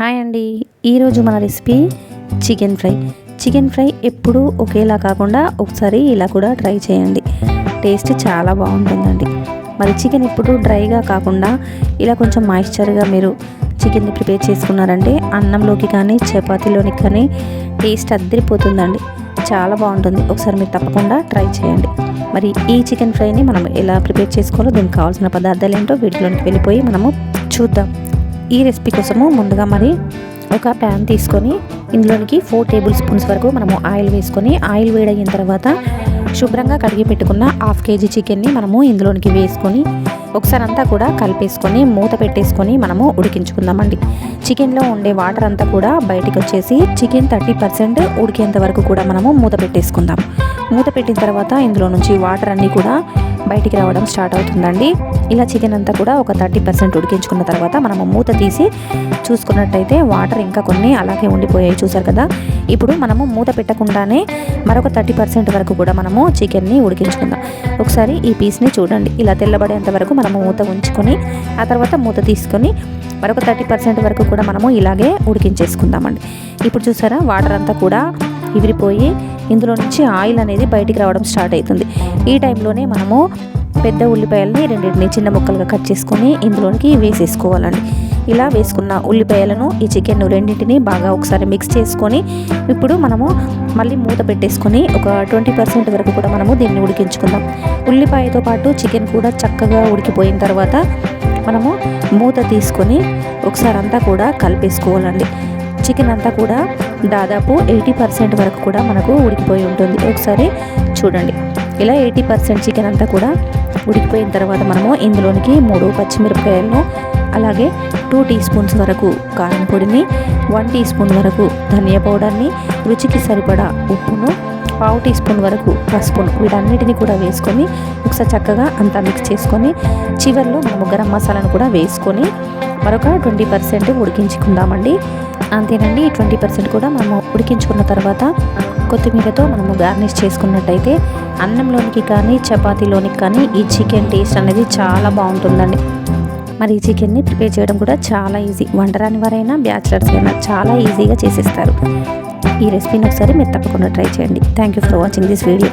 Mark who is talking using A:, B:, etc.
A: Hi అండి. ఈరోజు మన recipe chicken fry. Chicken fry ఎప్పుడూ ఒకేలా కాకుండా ఒకసారి ఇలా కూడా ట్రై చేయండి. టేస్ట్ చాలా బాగుంటుందండి. మరి చికెన్ ఎప్పుడు డ్రైగా కాకుండా ఇలా కొంచెం మాయిశ్చర్గా మీరు చికెన్ని ప్రిపేర్ చేసుకున్నారంటే అన్నంలోకి కానీ చపాతీలోకి కానీ టేస్ట్ అద్దరిపోతుందండి. చాలా బాగుంటుంది. ఒకసారి మీరు తప్పకుండా ట్రై చేయండి. మరి ఈ చికెన్ ఫ్రైని మనం ఎలా ప్రిపేర్ చేసుకోవాలో దీనికి కావాల్సిన పదార్థాలు ఏంటో వీటిలోనికి వెళ్ళిపోయి మనము చూద్దాం. ఈ రెసిపీ కోసము ముందుగా మరి ఒక ప్యాన్ తీసుకొని ఇందులోనికి ఫోర్ టేబుల్ స్పూన్స్ వరకు మనము ఆయిల్ వేసుకొని ఆయిల్ వేడయిన తర్వాత శుభ్రంగా కడిగి పెట్టుకున్న హాఫ్ కేజీ చికెన్ని మనము ఇందులోనికి వేసుకొని ఒకసారి అంతా కూడా కలిపేసుకొని మూత పెట్టేసుకొని మనము ఉడికించుకుందామండి. చికెన్లో ఉండే వాటర్ అంతా కూడా బయటికి వచ్చేసి చికెన్ థర్టీ పర్సెంట్ ఉడికేంత వరకు కూడా మనము మూత పెట్టేసుకుందాం. మూత పెట్టిన తర్వాత ఇందులో నుంచి వాటర్ అన్నీ కూడా బయటికి రావడం స్టార్ట్ అవుతుందండి. ఇలా చికెన్ అంతా కూడా ఒక థర్టీ పర్సెంట్ ఉడికించుకున్న తర్వాత మనము మూత తీసి చూసుకున్నట్టయితే వాటర్ ఇంకా కొన్ని అలాగే ఉండిపోయాయి చూసారు కదా. ఇప్పుడు మనము మూత పెట్టకుండానే మరొక థర్టీ పర్సెంట్ వరకు కూడా మనము చికెన్ని ఉడికించుకుందాం. ఒకసారి ఈ పీస్ని చూడండి. ఇలా తెల్లబడేంత వరకు మనము మూత ఉంచుకొని ఆ తర్వాత మూత తీసుకొని మరొక థర్టీ పర్సెంట్ వరకు కూడా మనము ఇలాగే ఉడికించేసుకుందామండి. ఇప్పుడు చూసారా? వాటర్ అంతా కూడా ఎగిరిపోయి ఇందులో నుంచి ఆయిల్ అనేది బయటికి రావడం స్టార్ట్ అవుతుంది. ఈ టైంలోనే మనము పెద్ద ఉల్లిపాయలని రెండింటిని చిన్న ముక్కలుగా కట్ చేసుకొని ఇందులోనికి వేసేసుకోవాలండి. ఇలా వేసుకున్న ఉల్లిపాయలను ఈ చికెన్ రెండింటిని బాగా ఒకసారి మిక్స్ చేసుకొని ఇప్పుడు మనము మళ్ళీ మూత పెట్టేసుకొని ఒక ట్వంటీ పర్సెంట్ వరకు కూడా మనము దీన్ని ఉడికించుకుందాం. ఉల్లిపాయతో పాటు చికెన్ కూడా చక్కగా ఉడికిపోయిన తర్వాత మనము మూత తీసుకొని ఒకసారి అంతా కూడా కలిపేసుకోవాలండి. చికెన్ అంతా కూడా దాదాపు ఎయిటీ పర్సెంట్ వరకు కూడా మనకు ఉడికిపోయి ఉంటుంది. ఒకసారి చూడండి. ఇలా ఎయిటీ పర్సెంట్ చికెన్ అంతా కూడా ఉడికిపోయిన తర్వాత మనము ఇందులోనికి మూడు పచ్చిమిరపకాయలను అలాగే టూ టీ స్పూన్స్ వరకు కారం పొడిని వన్ టీ స్పూన్ వరకు ధనియా పౌడర్ని రుచికి సరిపడా ఉప్పును పావు టీ స్పూన్ వరకు పసుపును వీటన్నిటిని కూడా వేసుకొని ఒకసారి చక్కగా అంతా మిక్స్ చేసుకొని చివరిలో మనము గరం మసాలాను కూడా వేసుకొని మరొక ట్వంటీ పర్సెంట్ ఉడికించుకుందామండి. అంతేనండి ఈ ట్వంటీ పర్సెంట్ కూడా మనము ఉడికించుకున్న తర్వాత కొత్తిమీరతో మనము గార్నిష్ చేసుకున్నట్టయితే అన్నంలోనికి కానీ చపాతీలోనికి కానీ ఈ చికెన్ టేస్ట్ అనేది చాలా బాగుంటుందండి. మరి ఈ చికెన్ని ప్రిపేర్ చేయడం కూడా చాలా ఈజీ. వంటరాని వారైనా బ్యాచిలర్స్ అయినా చాలా ఈజీగా చేసేస్తారు. ఈ రెసిపీని ఒకసారి మీరు తప్పకుండా ట్రై చేయండి. Thank you for watching this video